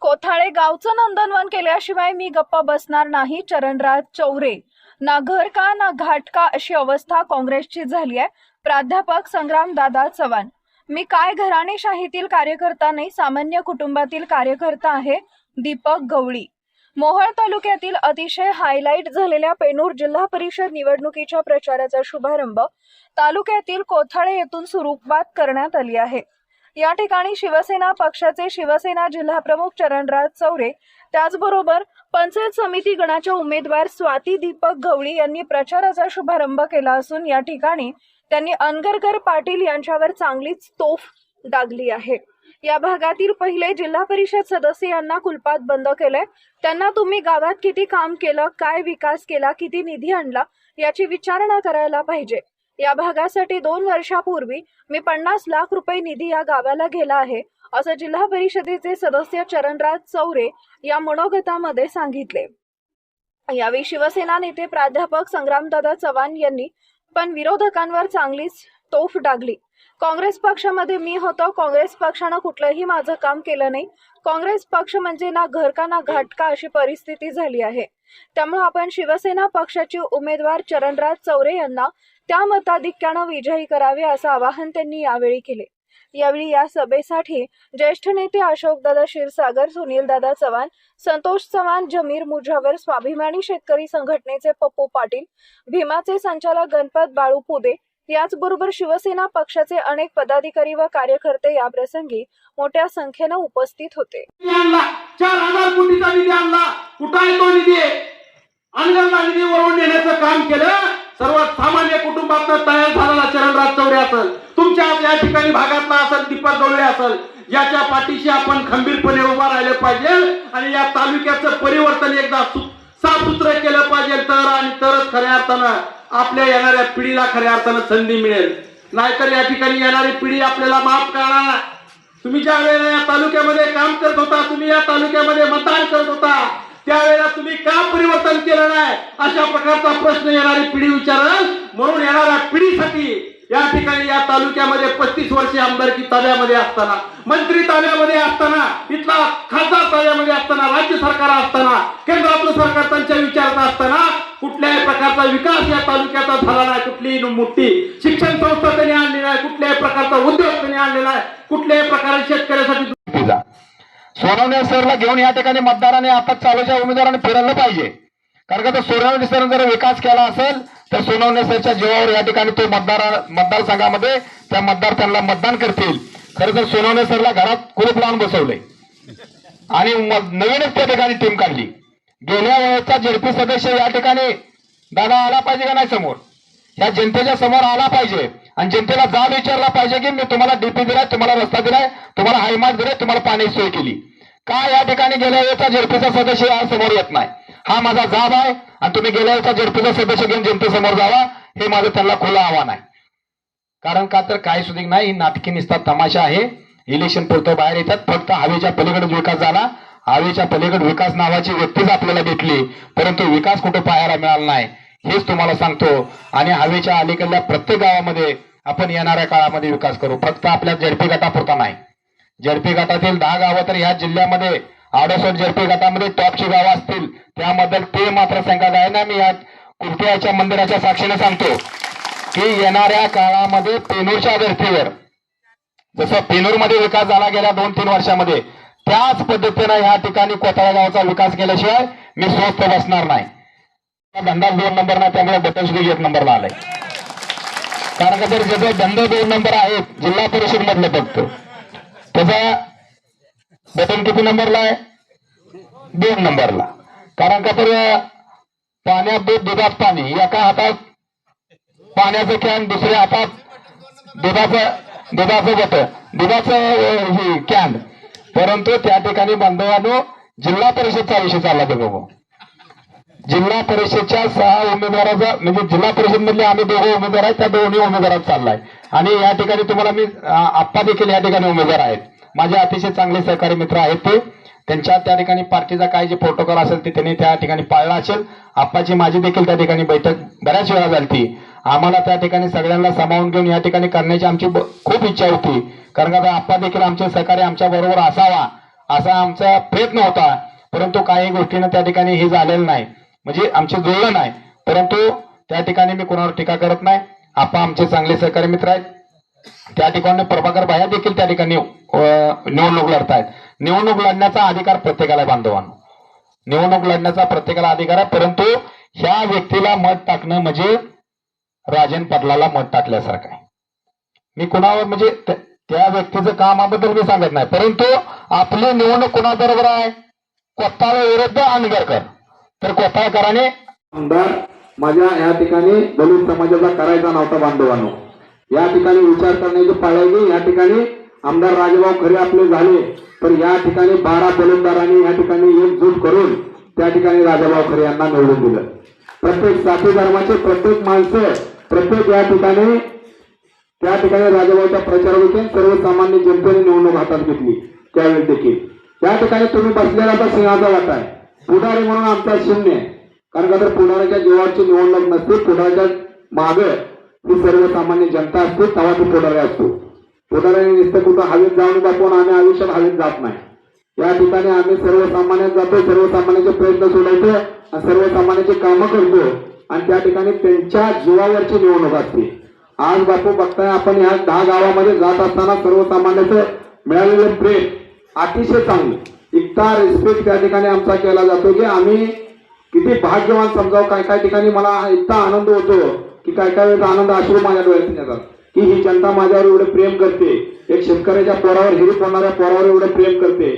कोथाळे गावचं नंदनवन केल्याशिवाय मी गप्पा बसणार नाही चरणराज चौरे. ना घर का ना घाट का अशी अवस्था काँग्रेसची झाली आहे. प्राध्यापक संग्राम दादा चव्हाण. मी काय घराणेशाहीतील कार्यकर्ता नाही सामान्य कुटुंबातील कार्यकर्ता आहे दीपक गवळी. मोहोळ तालुक्यातील अतिशय हायलाईट झालेल्या पेनूर जिल्हा परिषद निवडणुकीच्या प्रचाराचा शुभारंभ तालुक्यातील कोथाळे येथून स्वरूपात करण्यात आली आहे. या ठिकाणी शिवसेना पक्षाचे शिवसेना जिल्हाप्रमुख चरणराज चौरे त्याचबरोबर पंचायत समिती गणाच्या उमेदवार स्वाती दीपक गवळी यांनी प्रचाराचा शुभारंभ केला असून या ठिकाणी त्यांनी अनगरकर पाटील यांच्यावर चांगलीच तोफ डागली आहे. या भागातील पहिले जिल्हा परिषद सदस्य यांना कुलपात बंद केलंय. त्यांना तुम्ही गावात किती काम केलं काय विकास केला किती निधी आणला याची विचारणा करायला पाहिजे. या भागासाठी दोन वर्षापूर्वी मी पन्नास लाख रुपये निधी या गावाला गेला आहे असं जिल्हा परिषदेचे सदस्य चरणराज चौरे या मनोगतामध्ये सांगितले. यावेळी शिवसेना नेते प्राध्यापक संग्रामदादा चव्हाण यांनी पण विरोधकांवर चांगलीच तोफ डागली. काँग्रेस पक्षामध्ये मी होतो काँग्रेस पक्षानं कुठलंही माझं काम केलं नाही. काँग्रेस पक्ष म्हणजे ना घर का ना घाट का अशी परिस्थिती झाली आहे. त्यामुळे आपण शिवसेना पक्षाचे उमेदवार चरणराज चौरे यांना त्या मताधिक्यानं विजयी करावे असं आवाहन त्यांनी यावेळी केले. यावेळी या सभेसाठी ज्येष्ठ नेते अशोकदादा क्षीरसागर सुनीलदादा चव्हाण संतोष चव्हाण जमीर मुजावर स्वाभिमानी शेतकरी संघटनेचे पप्पू पाटील भीमाचे संचालक गणपत बाळू पुदे याचबरोबर शिवसेना पक्षाचे अनेक पदाधिकारी व कार्यकर्ते या प्रसंगी मोठ्या संख्येनं उपस्थित होते. निधी आणला. निधी? आणला निधी वळवून नेण्याचं काम केलं. सर्वात सामान्य कुटुंबातनं तयार झालेला चरणराज चौरे असेल. तुमच्या या ठिकाणी भागातला असेल दीपक गवळे असेल. याच्या पाठीशी आपण खंबीरपणे उभा राहिलं पाहिजे आणि या तालुक्याचं परिवर्तन एकदा साफ साफसुथरं केलं पाहिजे. तर आणि तरच खऱ्या अर्थानं आपल्या येणाऱ्या पिढीला खऱ्या अर्थानं संधी मिळेल. नाहीतर या ठिकाणी येणारी पिढी आपल्याला माफ करणार तुम्ही ज्या वेळेला या तालुक्यामध्ये काम करत होता तुम्ही या तालुक्यामध्ये मतदान करत होता त्यावेळेला तुम्ही का परिवर्तन केलं नाही? अशा प्रकारचा प्रश्न येणारी पिढी विचारल. म्हणून येणाऱ्या पिढीसाठी या ठिकाणी या तालुक्यामध्ये पस्तीस वर्षे आमदारकी ताब्यामध्ये असताना मंत्री ताब्यामध्ये असताना इथला खासदार ताब्यामध्ये असताना राज्य सरकार असताना केंद्रातलं सरकार त्यांच्या विचारात असताना कुठल्याही प्रकारचा विकास या तालुक्याचा झाला नाही कुठलीही मोठी शिक्षण संस्था त्यांनी आणली नाही कुठल्याही प्रकारचा उद्योग त्यांनी आणलेला आहे कुठल्याही प्रकारे शेतकऱ्यासाठी सोनवणे सरला घेऊन या ठिकाणी मतदाराने आता चालूच्या उमेदवाराने फिरवलं पाहिजे. कारण का तर सोनवणे सरने जर विकास केला असेल तर सोनवणे सरच्या जीवावर या ठिकाणी तो मतदार मतदारसंघामध्ये त्या मतदार त्यांना मतदान करतील. खरं तर सोनवणे सरला घरात कुलूप लावून बसवले आणि नवीनच त्या ठिकाणी टीम काढली. गेल्या वेळेचा झेडपी सदस्य या ठिकाणी दादा आला पाहिजे का नाही समोर? या जनतेच्या समोर आला पाहिजे. आणि जनतेला जा विचारला पाहिजे की मी तुम्हाला डीपी दिलाय तुम्हाला रस्ता दिलाय तुम्हाला हायमार्क दिलाय तुम्हाला पाण्याची सोय केली. का या ठिकाणी गेल्या वेळेचा झेडपीचा सदस्य या समोर येत नाही? हा माझा जाब आहे आणि तुम्ही गेल्या वेळेचा झेडपीचा सदस्य घेऊन जनतेसमोर जावा हे माझं त्यांना खुलं आव्हान आहे. कारण का तर काही सुद्धा नाही ही नाटकी निसता तमाशा आहे. इलेक्शन पुरतं बाहेर येतात फक्त हवेच्या पलीकडे विकास झाला. हवेच्या पलीकडे विकास नावाची व्यक्तीच आपल्याला भेटली परंतु विकास कुठे पाहायला मिळाला नाही. हेच तुम्हाला सांगतो आणि हवेच्या अलीकडल्या प्रत्येक गावामध्ये आपण येणाऱ्या काळामध्ये विकास करू. फक्त आपल्या झडपी गटापुरता नाही. झडपी गटातील दहा गावं तर ह्या जिल्ह्यामध्ये आडोसोड झडपी गटामध्ये टॉपची गावं असतील. त्याबद्दल ते मात्र सांगत आहे ना मी या कुर्तियाच्या मंदिराच्या साक्षीने सांगतो की येणाऱ्या काळामध्ये पेनूरच्या धर्तीवर जसं पेनूरमध्ये विकास झाला गेल्या दोन तीन वर्षामध्ये त्याच पद्धतीनं या ठिकाणी कोथळा गावचा विकास केल्याशिवाय मी स्वस्त बसणार नाही. धंदा दोन नंबर नाही त्यामुळे बटन सुद्धा एक नंबरला आलाय. कारण का तर ज्याचा धंदा दोन नंबर आहेत जिल्हा परिषद मधलं फक्त त्याचा बटन किती नंबरला आहे? दोन नंबरला. कारण का तर पाण्यात दूध दुधात पाणी. एका हातात पाण्याचं कॅन दुसऱ्या हातात दुधाचं दुधाचं बट दुधाचं हे कॅन. परंतु त्या ठिकाणी बांधवांनो जिल्हा परिषदचा विषय चालला तो बघू. जिल्हा परिषदच्या सहा उमेदवाराचा म्हणजे जिल्हा परिषद मधले आम्ही दोघे उमेदवार आहेत त्या दोन्ही उमेदवारात चाललाय. आणि या ठिकाणी तुम्हाला मी आप्पा देखील या ठिकाणी उमेदवार आहेत. माझे अतिशय चांगले सहकारी मित्र आहेत ते. त्यांच्या त्या ठिकाणी पार्टीचा काय जे प्रोटोकॉल असेल ते त्यांनी त्या ठिकाणी पाळला असेल. आप्पाची माझी देखील त्या ठिकाणी बैठक बऱ्याच वेळा झाली आम्हाला त्या ठिकाणी सगळ्यांना सामावून घेऊन या ठिकाणी करण्याची आमची खूप इच्छा होती. कारण का आता आप्पा देखील आमचे सहकारी आमच्या बरोबर असावा असा आमचा प्रयत्न होता. परंतु काही गोष्टीनं त्या ठिकाणी हे झालेलं नाही. म्हणजे आमचे जुळलं नाही परंतु त्या ठिकाणी मी कोणावर टीका करत नाही. आपण आमचे चांगले सहकारी मित्र आहेत. त्या ठिकाणी प्रभाकर भाया देखील त्या ठिकाणी अं, निवडणूक लढतायत. निवडणूक लढण्याचा अधिकार प्रत्येकाला आहे बांधवांनो. निवडणूक लढण्याचा प्रत्येकाला अधिकार आहे परंतु ह्या व्यक्तीला मत टाकणं म्हणजे राजन पाटलाला मत टाकल्यासारखं आहे. मी कुणावर म्हणजे त्या- त्या व्यक्तीचं कामाबद्दल मी सांगत नाही परंतु आपली निवडणूक कुणाबरोबर आहे? कोत्ताळ विरुद्ध अनगरकर तर कोत्ताळकरांनी आमदार माझ्या या ठिकाणी दलित समाजाचा करायचा नव्हता बांधवांनो. या ठिकाणी विचार करण्याची पाळायची या ठिकाणी आमदार राजेभाऊ खरे आपले झाले तर या ठिकाणी बारा बलुमदारांनी या ठिकाणी एकजूट करून त्या ठिकाणी राजाभाऊ खरे यांना निवडून दिलं. प्रत्येक साथी धर्माचे प्रत्येक माणसं प्रत्येक या ठिकाणी त्या ठिकाणी राजाभाऊच्या प्रचारावरून सर्वसामान्य जनतेने निवडणूक हातात घेतली त्यावेळी देखील. त्या ठिकाणी तुम्ही बसलेला तर सिंहाचा वाटा आहे. पुढारी म्हणून आमचा शून्य आहे. कारण का तर पुढाऱ्याच्या जीवाची निवडणूक नसते पुढाऱ्याच्या माग ही सर्वसामान्य जनता असते तेव्हा ती पुढारी असतो. पुढाऱ्याने नुसतं कुठं हवेत जाऊन दाखवून आम्ही आयुष्यात हवेत जात नाही. या ठिकाणी आम्ही सर्वसामान्यात जातो सर्वसामान्याचे प्रयत्न सोडायचो आणि सर्वसामान्याची कामं करतो आणि त्या ठिकाणी त्यांच्या जीवावरची निवडणूक असते. आज बापू बघताय आपण या दहा गावामध्ये जात असताना सर्वसामान्याचं मिळालेलं प्रेम अतिशय चांगलं. इतका रिस्पेक्ट त्या ठिकाणी आमचा केला जातो की आम्ही किती भाग्यवान समजावं काय काय ठिकाणी मला इतका आनंद होतो की काय काय वेळेस आनंद आश्रू माझ्या डोळ्यातून येतात. की ही जनता माझ्यावर एवढे प्रेम करते. एक शेतकऱ्याच्या पोरावर हिरीत होणाऱ्या पोरावर एवढे प्रेम करते.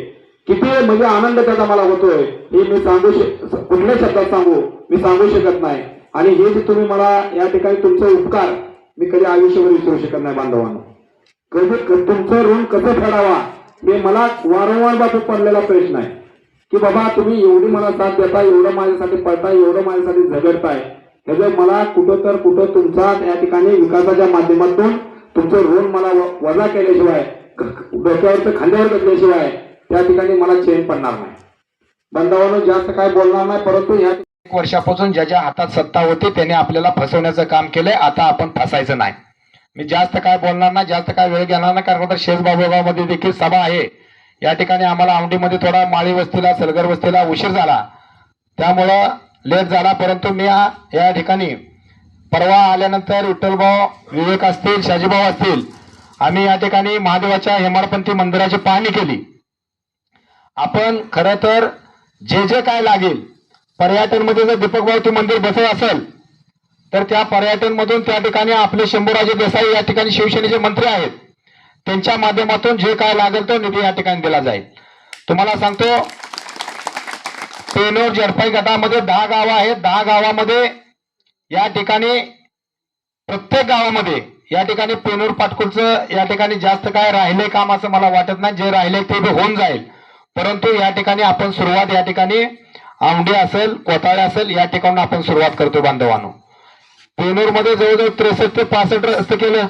किती म्हणजे आनंद त्याचा मला होतोय. हे मी सांगू शक कुठल्या शब्दात सांगू? मी सांगू शकत नाही. आणि हे जे तुम्ही मला या ठिकाणी तुमचे उपकार मी कधी आयुष्यभर विसरू शकत नाही बांधवांना. कधी तुमचं ऋण कसं फेडावा? हे मला वारंवार बाबू पडलेला प्रश्न आहे. की बाबा तुम्ही एवढी मला साथ देता एवढं माझ्यासाठी पडताय एवढं माझ्यासाठी झगडताय. त्याचं मला कुठं तर कुठं तुमचा या ठिकाणी विकासाच्या माध्यमातून तुमचं ऋण मला वजा केल्याशिवाय डोक्यावरचं खांद्यावर घेतल्याशिवाय त्या ठिकाणी मला चेन पडणार नाही. बंधावानं जास्त काय बोलणार नाही परंतु या एक वर्षापासून ज्याच्या हातात सत्ता होती त्याने आपल्याला फसवण्याचं काम केलंय आता आपण फसायचं नाही. मी जास्त काय बोलणार नाही जास्त काय वेळ घेणार नाही कारण आता शेजबाबूगावमध्ये देखील सभा आहे. या ठिकाणी आम्हाला आवडीमध्ये थोडा माळी वस्तीला सलगर वस्तीला उशीर झाला. त्यामुळं लेट झाला परंतु मी या ठिकाणी परवा आल्यानंतर विठ्ठलभाऊ विवेक असतील शाजीभाऊ असतील आम्ही या ठिकाणी महादेवाच्या हेमाडपंथी मंदिराची पाहणी केली. आपण खरं तर जे जे काय लागेल पर्यटनमध्ये जर दीपक भाऊ ते मंदिर बसत असेल तर त्या पर्यटनमधून त्या ठिकाणी आपले शंभूराजे देसाई या ठिकाणी शिवसेनेचे मंत्री आहेत. त्यांच्या माध्यमातून जे काय लागेल तो निधी या ठिकाणी दिला जाईल. तुम्हाला सांगतो पेनोर जडपाई गटामध्ये दहा गावं आहेत. दहा गावामध्ये या ठिकाणी प्रत्येक गावामध्ये या ठिकाणी पेनूर पाटकुलचं या ठिकाणी जास्त काय राहिले काम असं मला वाटत नाही. जे राहिले ते होऊन जाईल. परंतु या ठिकाणी आपण सुरुवात या ठिकाणी आवंडी असेल कोताळे असेल या ठिकाणून आपण सुरुवात करतो बांधवांनो. मध्ये जवळजवळ त्रेसष्ट ते पासष्ट रस्ते केलं.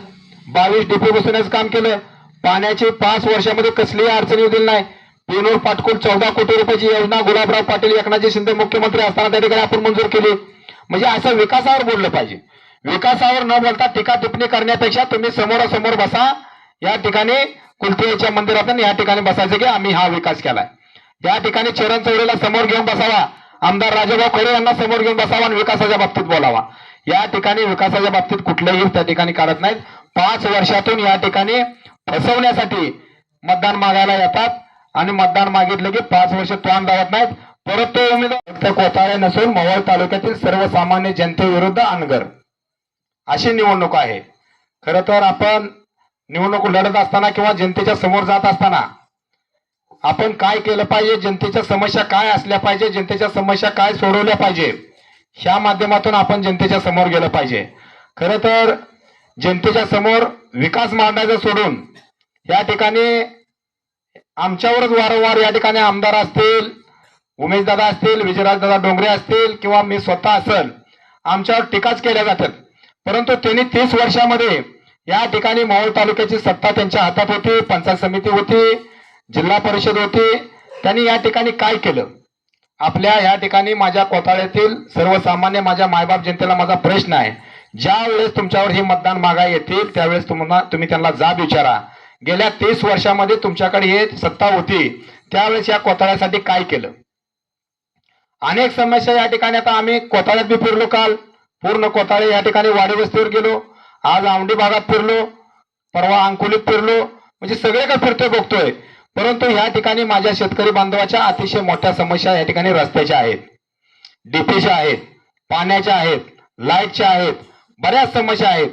बावीस डिपो बसवण्याचं काम केलं. पाण्याची पाच वर्षामध्ये कसलीही अडचणी येऊ दिली नाही. पेनूर पाटकुल चौदा कोटी रुपयाची योजना गुलाबराव पाटील एकनाथजी शिंदे मुख्यमंत्री असताना त्या ठिकाणी आपण मंजूर केली. म्हणजे असं विकासावर बोललं पाहिजे. विकासावर न बोलता टीका टिप्पणी करण्यापेक्षा तुम्ही समोरासमोर बसा. या ठिकाणी कुलतेच्या मंदिरातून या ठिकाणी बसायचं की आम्ही हा विकास केलाय. या ठिकाणी चरण चौरेला समोर घेऊन बसावा. आमदार राजाभाऊ खरे यांना समोर घेऊन बसावा आणि विकासाच्या बाबतीत बोलावा. या ठिकाणी विकासाच्या बाबतीत कुठलेही त्या ठिकाणी काढत नाहीत. पाच वर्षातून या ठिकाणी फसवण्यासाठी मतदान मागायला येतात आणि मतदान मागितलं की पाच वर्ष तोंड दावत नाहीत. परत तो उमेदवार कोताळे नसून मोहोळ तालुक्यातील सर्वसामान्य जनतेविरुद्ध अनगर. अशी निवडणूक आहे. खरं तर आपण निवडणूक लढत असताना किंवा जनतेच्या समोर जात असताना आपण काय केलं पाहिजे? जनतेच्या समस्या काय असल्या पाहिजे? जनतेच्या समस्या काय सोडवल्या पाहिजे? ह्या माध्यमातून आपण जनतेच्या समोर गेलं पाहिजे. खरं तर जनतेच्या समोर विकास मांडायचं सोडून या ठिकाणी आमच्यावरच वारंवार या ठिकाणी आमदार असतील उमेशदादा असतील विजयराजदादा डोंगरे असतील किंवा मी स्वतः असेल आमच्यावर टीकाच केल्या जातात. परंतु त्यांनी तीस वर्षामध्ये या ठिकाणी माहूर तालुक्याची सत्ता त्यांच्या हातात होती पंचायत समिती होती जिल्हा परिषद होती. त्यांनी या ठिकाणी काय केलं? आपल्या या ठिकाणी माझ्या कोथाळ्यातील सर्वसामान्य माझ्या मायबाप जनतेला माझा प्रश्न आहे. ज्या वेळेस तुमच्यावर हे मतदान मागा येतील त्यावेळेस तुम्हाला तुम्ही त्यांना जाब विचारा. गेल्या तीस वर्षामध्ये तुमच्याकडे हे सत्ता होती. त्यावेळेस या कोथाळ्यासाठी काय केलं? अनेक समस्या या ठिकाणी आता आम्ही कोताळ्यात बी फिरलो काल. पूर्ण कोथाळे या ठिकाणी वाडी वस्तीवर गेलो. आज आवडी भागात फिरलो. परवा अंकुलीत फिरलो. म्हणजे सगळे का फिरतोय बघतोय. परंतु या ठिकाणी माझ्या शेतकरी बांधवाच्या अतिशय मोठ्या समस्या या ठिकाणी रस्त्याच्या आहेत. डीपीच्या आहेत पाण्याच्या आहेत लाईटच्या आहेत बऱ्याच समस्या आहेत.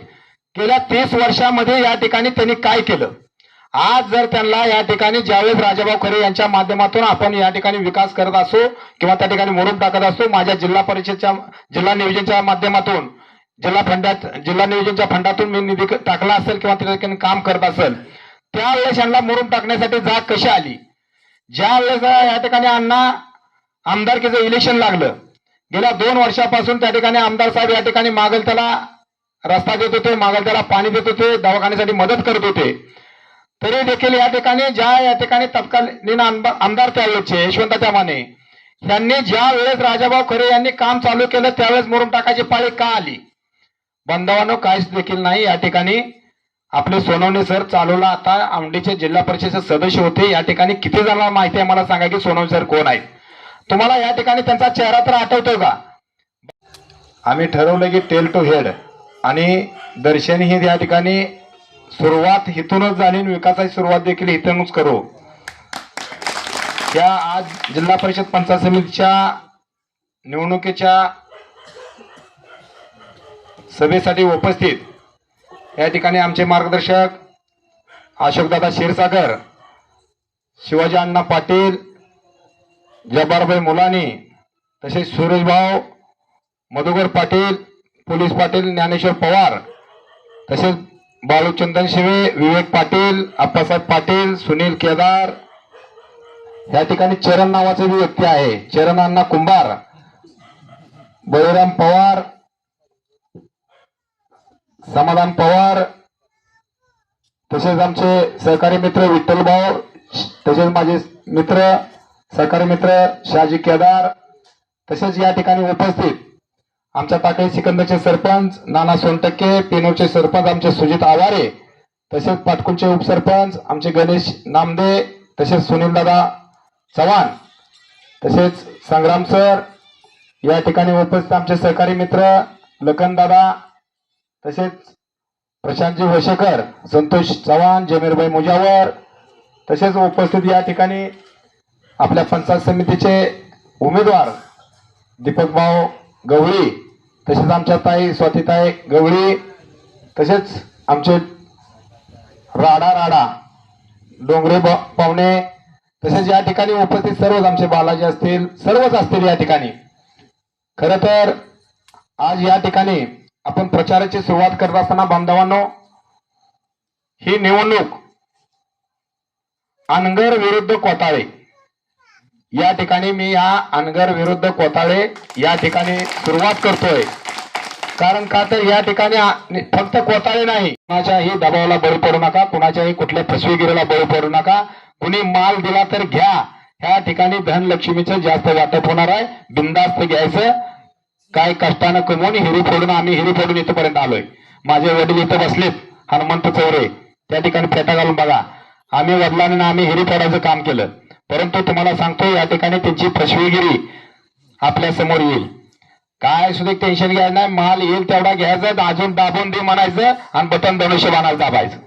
गेल्या तीस वर्षामध्ये या ठिकाणी त्यांनी काय केलं? आज जर त्यांना या ठिकाणी ज्यावेळेस राजाभाऊ खरे यांच्या माध्यमातून आपण या ठिकाणी विकास करत असो किंवा त्या ठिकाणी मोडून टाकत असो माझ्या जिल्हा परिषदच्या जिल्हा नियोजनच्या माध्यमातून जिल्हा फंडात जिल्हा नियोजनच्या फंडातून मी निधी टाकला असेल किंवा त्या ठिकाणी काम करत असेल त्यावेळेस यांना मोडून टाकण्यासाठी जाग कशी आली? ज्या वेळेस या ठिकाणी अण्णा आमदारकीचं इलेक्शन लागलं गेल्या दोन वर्षापासून त्या ठिकाणी आमदार साहेब या ठिकाणी मागल त्याला रस्ता देत होते मागल त्याला पाणी देत होते दवाखान्यासाठी मदत करत होते. तरी देखील या ठिकाणी ज्या या ठिकाणी तत्कालीन आमदार आमदार त्यावेळेचे यशवंत चव्हाणे यांनी ज्या वेळेस राजाभाऊ खरे यांनी काम चालू केलं त्यावेळेस मोरून टाकायची पाळी का आली? बांधवांनो काहीच देखील नाही. या ठिकाणी आपले सोनवणे सर चालवला आता आमडीचे जिल्हा परिषदेचे सदस्य होते. या ठिकाणी किती जणांना माहिती आहे मला सांगा की सोनवणे सर कोण आहेत? तुम्हाला या ठिकाणी त्यांचा चेहरा तर आठवतोय का? आम्ही ठरवलं की टेल टू हेड आणि दर्शन ही या ठिकाणी सुरुवात इथूनच झाली विकासाची सुरुवात देखील इथूनच करू. या आज जिल्हा परिषद पंचायत समितीच्या निवडणुकीच्या सभेसाठी उपस्थित या ठिकाणी आमचे मार्गदर्शक अशोकदादा क्षीरसागर शिवाजी अण्णा पाटील जब्बारभाई मुलानी तसेच सुरेशभाऊ मधुकर पाटील पोलीस पाटील ज्ञानेश्वर पवार तसेच बाळूचंदन शिवे विवेक पाटील अप्पासाहेब पाटील सुनील केदार. या ठिकाणी चरण नावाचे बी व्यक्ती आहे. चरण अण्णा कुंभार बळीराम पवार समाधान पवार तसेच आमचे सहकारी मित्र विठ्ठल भाऊ तसेच माझे मित्र सहकारी मित्र शहाजी केदार तसेच या ठिकाणी उपस्थित आमच्या टाकळी सिकंदरचे सरपंच नाना सोनटक्के पिनोचे सरपंच आमचे सुजित आवारे तसेच पाटकुलचे उपसरपंच आमचे गणेश नामदे तसेच सुनील दादा चव्हाण तसेच संग्राम सर या ठिकाणी उपस्थित आमचे सहकारी मित्र लखन दादा तसेच प्रशांतजी वशेकर संतोष चव्हाण जमीरभाई मुजावर तसेच उपस्थित या ठिकाणी आपल्या पंचायत समितीचे उमेदवार दीपकभाऊ गवळी तसेच आमच्या ताई स्वातीताई गवळी तसेच आमचे राडा राडा डोंगरे ब- पाहुणे तसेच या ठिकाणी उपस्थित सर्वच आमचे बालाजी असतील सर्वच असतील या ठिकाणी. खरं तर आज या ठिकाणी आपण प्रचाराची सुरुवात करत असताना बांधवांनो ही निवडणूक अनगर विरुद्ध कोताळे. या ठिकाणी मी या अनगर विरुद्ध कोताळे या ठिकाणी सुरुवात करतोय. कारण का तर या ठिकाणी फक्त कोताळे नाही. कुणाच्याही दबावाला बळी पडू नका कुणाच्याही कुठल्या फसवेगिरीला बळी पडू नका. कुणी माल दिला तर घ्या. ह्या ठिकाणी धनलक्ष्मीचं जास्त वाटप होणार आहे. बिंदास्त घ्यायचं. काय कष्टानं कमवून हिरी फोडून आम्ही हिरी फोडून इथपर्यंत आलोय. माझे वडील इथं बसलेत हनुमंत चौरे. त्या ठिकाणी फेटा घालून बघा. आम्ही वडिलांना आम्ही हिरी फोडायचं काम केलं. परंतु तुम्हाला सांगतो या ठिकाणी त्यांची फसवीगिरी आपल्यासमोर येईल. काय सुद्धा टेन्शन घ्यायचं नाही. माल येईल तेवढा घ्यायचा अजून दाबून दे म्हणायचं आणि बटन धनुष्यबाणाला दाबायचं.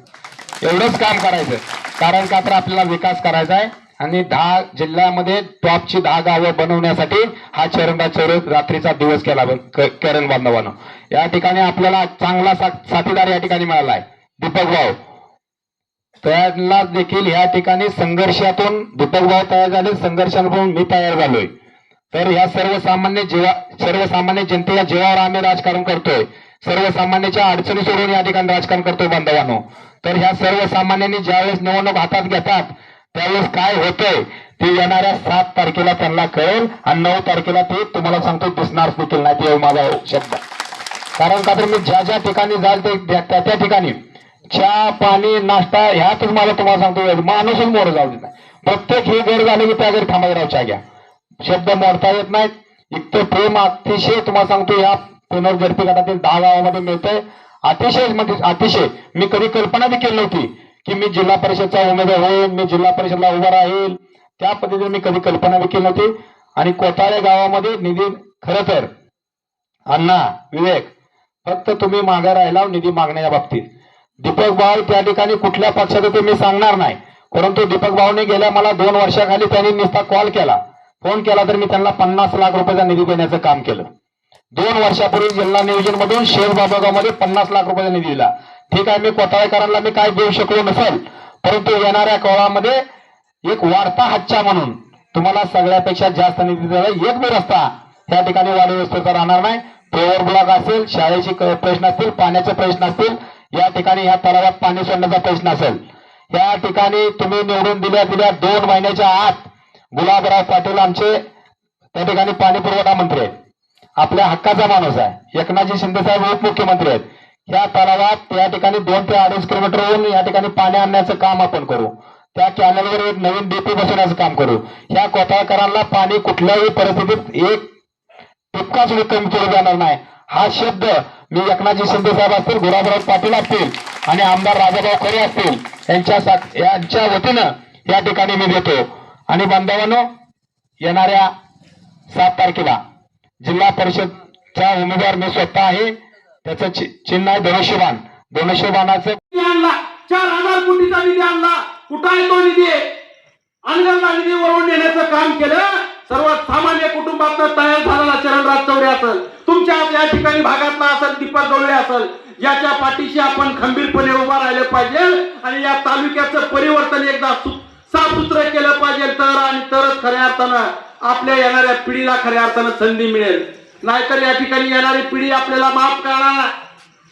एवढंच काम करायचं. कारण का तर आपल्याला विकास करायचा आहे. आणि दहा जिल्ह्यामध्ये टॉपची दहा गावं बनवण्यासाठी हा चरणदा चौरस रात्रीचा दिवस केला करण बांधवानं. या ठिकाणी आपल्याला चांगला साथीदार या ठिकाणी मिळाला आहे दीपक भाऊ त्याला देखील या ठिकाणी संघर्षातून दीपक भाऊ तयार झाले संघर्षातून मी तयार झालोय. तर ह्या सर्वसामान्य जीवा सर्वसामान्य जनतेच्या जीवावर आम्ही राजकारण करतोय. सर्वसामान्याच्या अडचणी सोडून या ठिकाणी राजकारण करतोय बांधवांनो. तर ह्या सर्वसामान्यांनी ज्यावेळेस निवडणूक हातात घेतात त्यावेळेस काय होतंय ते येणाऱ्या सात तारखेला त्यांना कळेल आणि नऊ तारखेला ते तुम्हाला सांगतो दिसणार देखील नाही. ते माझा शब्द. कारण का तर मी ज्या ज्या ठिकाणी जाल ते त्या त्या ठिकाणी. चहा पाणी नाश्ता ह्याच मला तुम्हाला सांगतो माणूसच मोर जाऊ देत नाही. प्रत्येक हे घर झाले की त्या घरी थांबायला राहू चहा घ्या. शब्द मोडता येत नाहीत. इतकं प्रेम अतिशय तुम्हाला सांगतो या पुनर्जर्पी गटातील दहा गावामध्ये मिळतंय. अतिशय म्हणजे अतिशय. मी कधी कल्पना देखील नव्हती. की मी जिल्हा परिषदचा उमेदवार होईल मी जिल्हा परिषदला उभा राहील. त्या पद्धतीने मी कधी कल्पना देखील नव्हती. आणि कोताळे गावामध्ये निधी खर तर अण्णा विवेक फक्त तुम्ही मागे राहिला निधी मागण्याच्या बाबतीत. दीपक भाऊ त्या ठिकाणी कुठल्या पक्षाचं ते मी सांगणार नाही. परंतु दीपक भाऊने गेल्या मला दोन वर्षाखाली त्यांनी नुसता कॉल केला. फोन केला तर मी त्यांना पन्नास लाख रुपयाचा निधी देण्याचं काम केलं. दोन वर्षापूर्वी जिल्हा नियोजन मधून शेर बाबागावमध्ये पन्नास लाख रुपयाचा निधी दिला. ठीक आहे मी कोताळेकरांना मी काय देऊ शकलो नसेल परंतु येणाऱ्या काळामध्ये एक वार्ता हच्चा म्हणून तुम्हाला सगळ्यापेक्षा जास्त निधी दिला एक बी रस्ता त्या ठिकाणी वाढव्यवस्थेचा राहणार नाही. पेवर ब्लॉक असेल शाळेचे प्रश्न असतील पाण्याचे प्रश्न असतील या ठिकाणी या तलावात पाणी सोडण्याचा प्रश्न असेल. या ठिकाणी तुम्ही निवडून दिल्या दिल्या दोन महिन्याच्या आत गुलाबराव पाटील आमचे त्या ठिकाणी पाणी पुरवठा मंत्री आहेत. आपल्या हक्काचा माणूस आहे. एकनाथजी शिंदे साहेब उपमुख्यमंत्री आहेत. या तलावात या ठिकाणी दोन ते अडीच किलोमीटरहून या ठिकाणी पाणी आणण्याचं काम आपण करू. त्या कॅनलवर एक नवीन डीपी बसवण्याचं काम करू. ह्या कोथाळकरांना पाणी कुठल्याही परिस्थितीत एक टिपका सुद्धा कमी केलं जाणार नाही. हा शब्द मी एकनाथजी शिंदे साहेब असतील गुलाबराव पाटील असतील आणि आमदार राजाभाऊ खरे असतील यांच्या सा- यांच्या वतीनं या ठिकाणी मी देतो. आणि बांधवांनो येणाऱ्या सात तारखेला जिल्हा परिषदचा उमेदवार मी स्वतः आहे. त्याचं चिन्ह आहे धनुष्यबाण. धनुष्यबाणाचं आणला. चार हजार कोटीचा निधी आणला. कुठं आहे तो निधी? अनगरला निधी वळवून नेण्याचं काम केलं. सर्वात सामान्य कुटुंबातनं तयार झालेला चरणराज चौरे असेल. तुमच्या या ठिकाणी भागातला असेल दीपक गवळे असेल. याच्या पाठीशी आपण खंबीरपणे उभा राहिलं पाहिजे आणि या तालुक्याचं परिवर्तन एकदा सु- साफसूत्र केलं पाहिजे. तर आणि तरच खऱ्या अर्थानं आपल्या येणाऱ्या पिढीला खऱ्या अर्थानं संधी मिळेल. नाहीतर या ठिकाणी येणारी पिढी आपल्याला माफ करणार.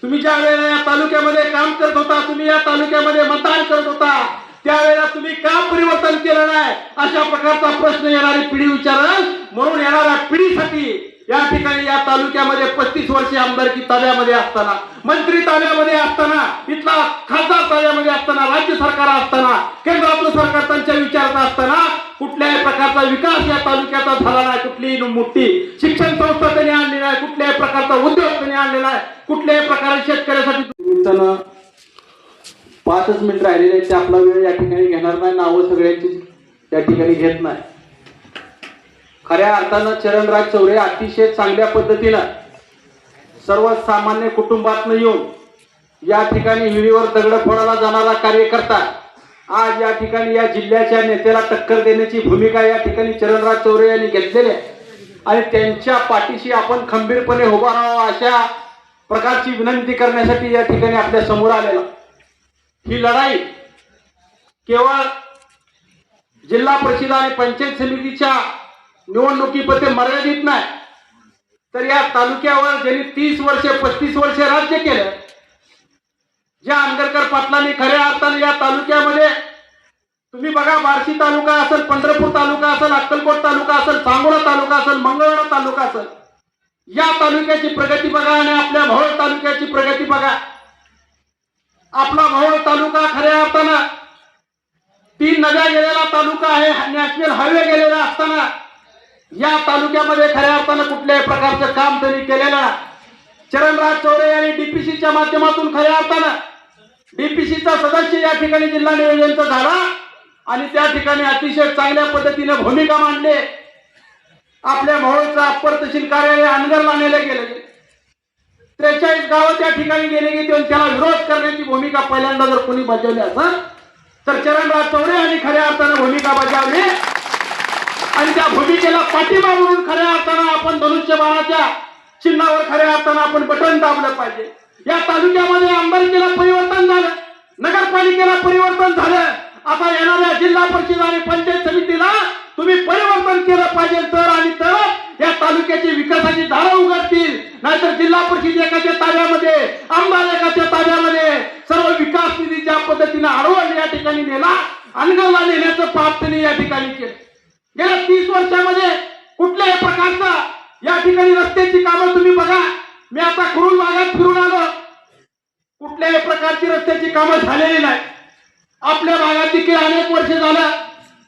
तुम्ही ज्या वेळेला या तालुक्यामध्ये काम करत होता तुम्ही या तालुक्यामध्ये मतदान करत होता त्यावेळेला तुम्ही का परिवर्तन केलं नाही. अशा प्रकारचा प्रश्न येणारी पिढी विचारल म्हणून येणाऱ्या पिढीसाठी या ठिकाणी या तालुक्यामध्ये पस्तीस वर्षे आमदारकी ताब्यामध्ये असताना मंत्री ताब्यामध्ये असताना इथला खासदार ताब्यामध्ये असताना राज्य सरकार असताना केंद्रातलं सरकार त्यांच्या विचारात असताना कुठल्याही प्रकारचा विकास या तालुक्याचा झाला नाही कुठलीही मोठी शिक्षण संस्था त्यांनी आणली नाही कुठल्याही प्रकारचा उद्योग त्यांनी आणलेला आहे कुठल्याही प्रकारे शेतकऱ्यासाठी निमित्तानं पाचच मिनिट राहिलेले ते आपला वेळ या ठिकाणी घेणार नाही नावं सगळ्यांची या ठिकाणी घेत नाही. खऱ्या अर्थानं चरणराज चौरे अतिशय चांगल्या पद्धतीनं सर्वसामान्य कुटुंबातनं येऊन या ठिकाणी विहिरीवर दगड फोडायला जाणारा कार्यकर्ता आज या ठिकाणी या जिल्ह्याच्या नेत्याला टक्कर देण्याची भूमिका या ठिकाणी चरणराज चौरे यांनी घेतलेली आहे. आणि त्यांच्या पाठीशी आपण खंबीरपणे उभा राहावं अशा प्रकारची विनंती करण्यासाठी या ठिकाणी आपल्यासमोर आलेला ही लढाई केवळ जिल्हा परिषद आणि पंचायत समितीच्या निवडणुकीपते मर्यादित नाही. तर या तालुक्यावर ज्यांनी तीस वर्षे पस्तीस वर्षे राज्य केलं ज्या आंबेडकर पाटलांनी खऱ्या अर्थाने या तालुक्यामध्ये तुम्ही बघा बार्शी तालुका असेल पंढरपूर तालुका असेल अक्कलकोट तालुका असेल सांगोला तालुका असेल मंगळवाडा तालुका असेल या तालुक्याची प्रगती बघा आणि आपल्या भोळ तालुक्याची प्रगती बघा. आपला भोळ तालुका खऱ्या अर्थानं तीन नद्या गेलेला तालुका आहे नॅशनल हायवे गेलेला असताना या तालुक्यामध्ये खऱ्या अर्थानं कुठल्याही प्रकारचं काम त्यांनी केलेलं नाही. चरणराज चौरे यांनी डीपीसीच्या माध्यमातून खऱ्या अर्थानं डीपीसीचा सदस्य या ठिकाणी जिल्हा नियोजनचा झाला आणि त्या ठिकाणी अतिशय चांगल्या पद्धतीने भूमिका मांडली. आपल्या मोहोळचं अप्पर तहसील कार्यालय अनगरला नेले गेले. त्रेचाळीस गावं त्या ठिकाणी गेले की त्याला विरोध करण्याची भूमिका पहिल्यांदा जर कोणी बजावली असेल तर चरणराज चौरे यांनी खऱ्या अर्थानं भूमिका बजावली. आणि त्या भूमिकेला पाठिंबा म्हणून खऱ्या अर्थानं आपण धनुष्यबाणाच्या चिन्हावर खऱ्या अर्थानं आपण बटन दाबलं पाहिजे. या तालुक्यामध्ये आमदारकीला परिवर्तन झालं. नगरपालिकेला परिवर्तन झालं. आता येणाऱ्या जिल्हा परिषद आणि पंचायत समितीला तुम्ही परिवर्तन केलं पाहिजे तर आणि तर या तालुक्याची विकासाची धारा उघडतील. नाहीतर जिल्हा परिषद एकाच्या ताब्यामध्ये आमदार एकाच्या ताब्यामध्ये सर्व विकास निधी ज्या पद्धतीने अडवण या ठिकाणी नेला अनगरला नेण्याचं पाप त्यांनी या ठिकाणी केलं. गेल्या तीस वर्षामध्ये कुठल्याही प्रकारचा या ठिकाणी रस्त्याची कामं तुम्ही बघा. मी आता कुरुल भागात फिरून आलो. कुठल्याही प्रकारची रस्त्याची कामं झालेली नाही. आपल्या भागात देखील अनेक वर्ष झालं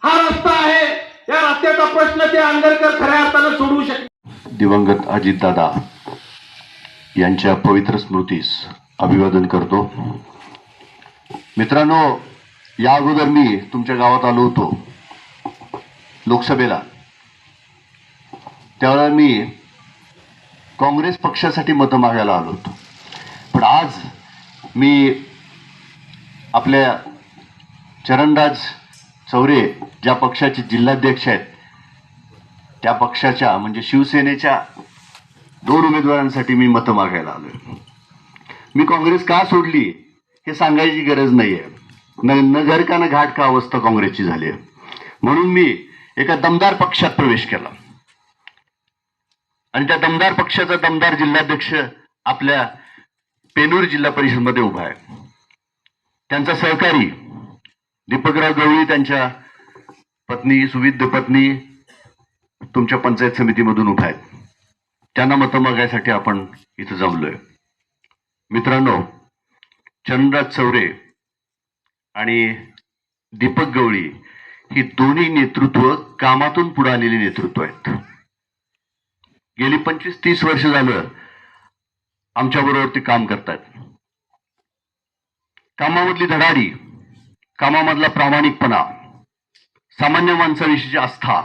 हा रस्ता आहे. या रस्त्याचा प्रश्न ते आंदरकर खऱ्या अर्थानं सोडवू शकले दिवंगत अजितदादा यांच्या पवित्र स्मृतीस अभिवादन करतो. मित्रांनो या अगोदर मी तुमच्या गावात आलो होतो. लोकसभेला. त्यावेळेला मी काँग्रेस पक्षासाठी मतं मागायला आलो होतो. पण आज मी आपल्या चरणराज चौरे ज्या पक्षाचे जिल्हाध्यक्ष आहेत त्या पक्षाच्या म्हणजे शिवसेनेच्या दोन उमेदवारांसाठी मी मतं मागायला आलोय. मी काँग्रेस का सोडली हे सांगायची गरज नाहीये. न न घर का न घाट का अवस्था काँग्रेसची झाली आहे? म्हणून मी एका दमदार पक्षात प्रवेश केला. आणि त्या दमदार पक्षाचा दमदार जिल्हाध्यक्ष आपल्या पेनूर जिल्हा परिषदमध्ये उभा आहे. त्यांचा सहकारी दीपकराव गवळी त्यांच्या पत्नी सुविध पत्नी तुमच्या पंचायत समितीमधून उभा आहेत. त्यांना मतं मागायसाठी आपण इथं जमलोय. मित्रांनो चंद्रराज चौरे आणि दीपक गवळी ही दोन्ही नेतृत्व कामातून पुढे आलेली नेतृत्व आहेत. गेली पंचवीस तीस वर्ष झालं आमच्या बरोबर ते काम करतात. कामामधली धडाडी कामामधला प्रामाणिकपणा सामान्य माणसाविषयीची आस्था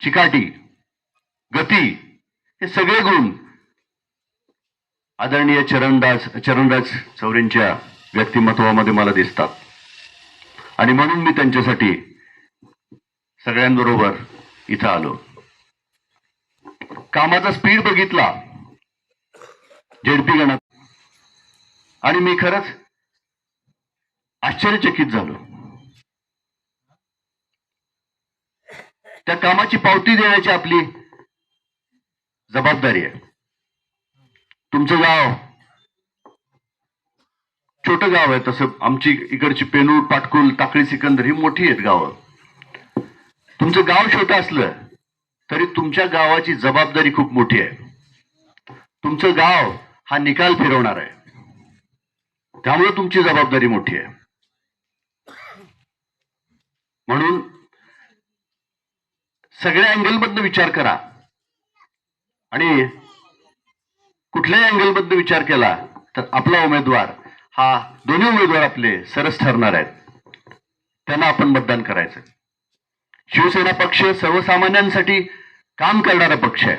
चिकाटी गती हे सगळे गुण आदरणीय चरणदास चरणराज चौरेंच्या व्यक्तिमत्वामध्ये मला दिसतात. आणि म्हणून मी त्यांच्यासाठी सगळ्यांबरोबर इथं आलो. कामाचा स्पीड बघितला. झेडपी गणात. आणि मी खरंच आश्चर्यचकित झालो. त्या कामाची पावती देण्याची आपली जबाबदारी आहे. तुमचं गाव छोटं गाव आहे तसं आमची इकडची पेनूर पाटकुल टाकळी सिकंदर ही मोठी आहेत गावं. तुमचं गाव छोटं असलं तरी तुमच्या गावाची जबाबदारी खूप मोठी आहे. तुमचं गाव हा निकाल फिरवणार आहे. त्यामुळे तुमची जबाबदारी मोठी आहे. म्हणून सगळ्या अँगलमधनं विचार करा. आणि कुठल्याही अँगलमधनं विचार केला तर आपला उमेदवार हा दोन्ही उमेदवार आपले सरस ठरणार आहेत. त्यांना आपण मतदान करायचं. शिवसेना पक्ष सर्वसामान्यांसाठी काम करणारा पक्ष आहे.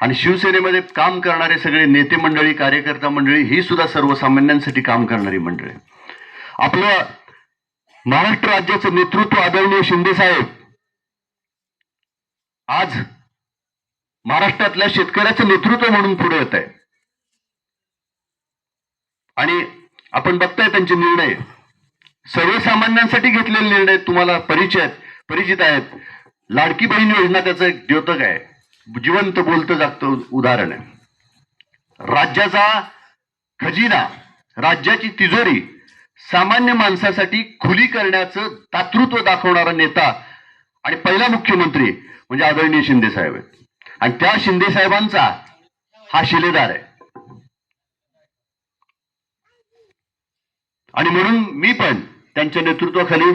आणि शिवसेनेमध्ये काम करणारे सगळे नेते मंडळी कार्यकर्ता मंडळी ही सुद्धा सर्वसामान्यांसाठी काम करणारी मंडळी आपलं महाराष्ट्र राज्याचं नेतृत्व आदरणीय शिंदे साहेब आज महाराष्ट्रातल्या शेतकऱ्याचं नेतृत्व म्हणून पुढे येत आहे. आणि आपण बघताय त्यांचे निर्णय. सर्वसामान्यांसाठी घेतलेले निर्णय तुम्हाला परिचय आहेत परिचित आहेत. लाडकी बहीण योजना त्याचं एक द्योतक आहे. जिवंत बोलतं जागतं उदाहरण आहे. राज्याचा खजिना राज्याची तिजोरी सामान्य माणसासाठी खुली करण्याचं दातृत्व दाखवणारा नेता आणि पहिला मुख्यमंत्री म्हणजे आदरणीय शिंदे साहेब आहेत. आणि त्या शिंदे साहेबांचा हा शिलेदार आहे. आणि म्हणून मी पण त्यांच्या नेतृत्वाखाली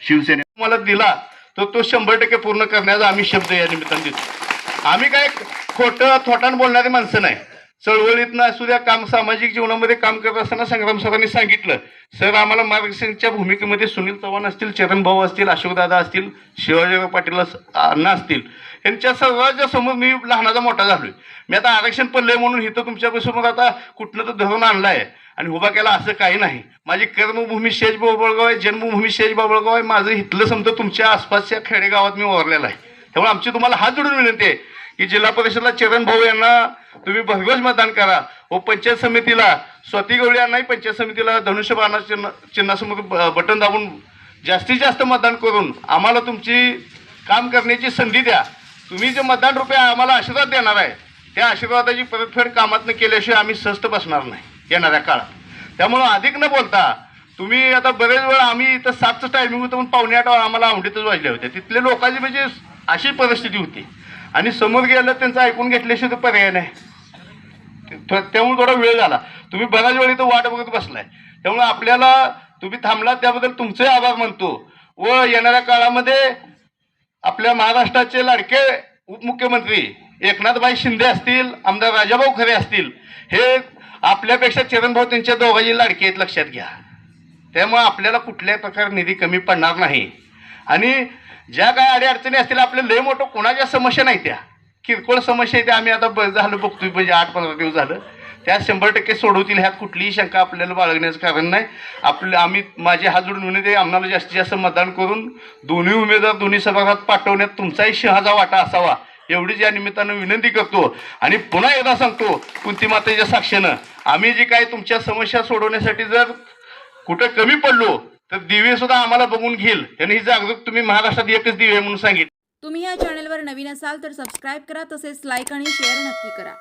शिवसेने मला दिला तर तो शंभर टक्के पूर्ण करण्याचा आम्ही शब्द या निमित्ताने देतो. आम्ही काय खोटं थोटान बोलणारी माणसं नाही. चळवळीतनं असू द्या काम सामाजिक जीवनामध्ये काम करत असताना संग्राम सरांनी सांगितलं सर आम्हाला मार्गदर्शनच्या भूमिकेमध्ये सुनील चव्हाण असतील चरण भाऊ असतील अशोकदादा असतील शिवाजीराव पाटील अण्णा असतील यांच्या सर्वांच्यासमोर मी लहानाचा मोठा झालोय. मी आता आरक्षण पडलंय म्हणून इथं तुमच्यापासून आता कुठनं तर धरून आणलं आहे आणि उभा केला असं काही नाही. माझी कर्मभूमी शेज बाबळगाव आहे जन्मभूमी शेज बाबळगाव आहे. माझं इथलं समजा तुमच्या आसपासच्या खेडेगावात मी ओरलेलं आहे. त्यामुळे आमची तुम्हाला हात जोडून विनंती आहे की जिल्हा परिषदला चरण भाऊ यांना तुम्ही भरघोस मतदान करा. व पंचायत समितीला स्वती गवळी यांनाही पंचायत समितीला धनुष्यबाणा चिन्ह चिन्हासमोर ब- बटन दाबून जास्तीत जास्त मतदान करून आम्हाला तुमची काम करण्याची संधी द्या. तुम्ही जे मतदान रुपये आम्हाला आशीर्वाद देणार आहे त्या आशीर्वादाची परतफेड कामातनं केल्याशिवाय आम्ही स्वस्त बसणार नाही येणाऱ्या काळात. त्यामुळं अधिक न बोलता तुम्ही आता बरेच वेळ आम्ही इथं सातचं टायमिंग होतं पण पावणे आठ आम्हाला आवडीतच वाजले होते. तिथले लोकांची म्हणजे अशी परिस्थिती होती. आणि समोर गेलं त्यांचं ऐकून घेतल्याशिवाय तर पर्याय नाही. त्यामुळे थोडा वेळ झाला. तुम्ही बऱ्याच वेळ इथं वाट बघत बसलाय. त्यामुळे आपल्याला तुम्ही थांबला त्याबद्दल तुमचे आभार मानतो. व येणाऱ्या काळामध्ये आपल्या महाराष्ट्राचे लाडके उपमुख्यमंत्री एकनाथबाई शिंदे असतील आमदार राजाभाऊ खरे असतील हे आपल्यापेक्षा चरणभाऊ त्यांच्या दोघांची लाडके आहेत लक्षात घ्या. त्यामुळे आपल्याला कुठल्याही प्रकारे निधी कमी पडणार नाही. आणि ज्या काय अडीअडचणी असतील आपल्या लय मोठं कोणाच्या समस्या नाही त्या. किरकोळ समस्या आहे त्या आम्ही आता झालं बघतोय म्हणजे आठ पंधरा दिवस झालं. त्या शंभर टक्के सोडवतील ह्यात कुठलीही शंका आपल्याला बाळगण्याचं कारण नाही. आपलं आम्ही माझे हात जोडून विनंती आम्हाला जास्तीत जास्त मतदान करून दोन्ही उमेदवार दोन्ही सभागृहात पाठवण्यात तुमचाही शहाचा वाटा असावा. एवढीच या निमित्तानं विनंती करतो आणि पुन्हा एकदा सांगतो कुंती मातेच्या साक्षीनं आम्ही जी काय तुमच्या समस्या सोडवण्यासाठी जर कुठं कमी पडलो तर दिवे सुद्धा आम्हाला बघून घेईल. त्यांनी ही जागरूक तुम्ही महाराष्ट्रात एकच दिवे म्हणून सांगितलं. तुम्ही या चॅनलवर नवीन असाल तर सबस्क्राईब करा तसेच लाईक आणि शेअर नक्की करा.